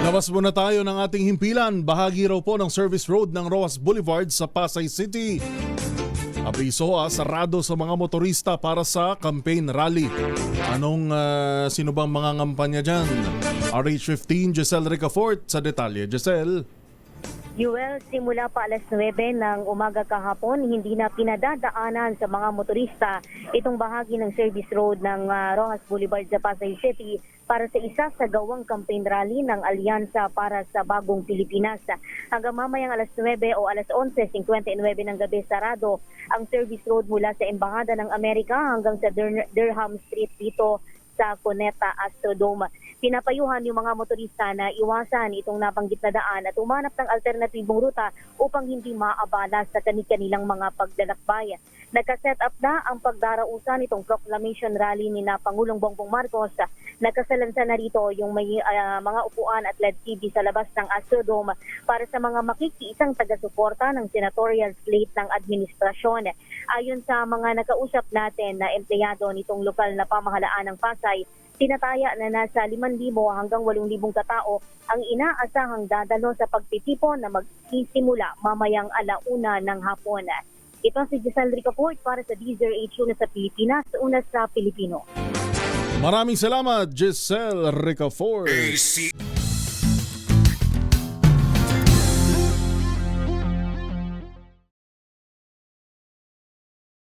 Labas muna tayo ng ating himpilan. Bahagi raw po ng service road ng Roas Boulevard sa Pasay City. Abiso ha, sarado sa mga motorista para sa campaign rally. Anong ah, sino bang mga ngampanya dyan? RH15, Giselle Ricafort sa detalye. Giselle? Yuel, simula pa alas 9 ng umaga kahapon, hindi na pinadadaanan sa mga motorista itong bahagi ng service road ng ah, Rojas Boulevard sa Pasay City para sa isa sa gawang campaign rally ng Alyansa para sa Bagong Pilipinas. Hanggang mamayang alas 9 o alas 11.59 ng gabi sarado ang service road mula sa Embahada ng Amerika hanggang sa Dur- Durham Street dito sa Cuneta Astrodome. Pinapayuhan yung mga motorista na iwasan itong nabanggit na daan at umanap ng alternatibong ruta upang hindi maabala sa kanilang mga paglalakbay. Nagka-set up na ang pagdarausan itong proclamation rally ni na Pangulong Bongbong Marcos. Nakasalansa na rito yung may ah, mga upuan at LED TV sa labas ng Astrodome para sa mga makikiisang taga-suporta ng senatorial slate ng administrasyon. Ayon sa mga nakausap natin na empleyado nitong lokal na pamahalaan ng Pasay, tinataya na nasa 5,000 hanggang 8,000 katao ang inaasahang dadalo sa pagtitipon na magsisimula mamayang alauna ng hapon. Ito si Giselle Ricaport para sa DZRH una sa Pilipinas, una sa Pilipino. Maraming salamat, Giselle Ricafort. AC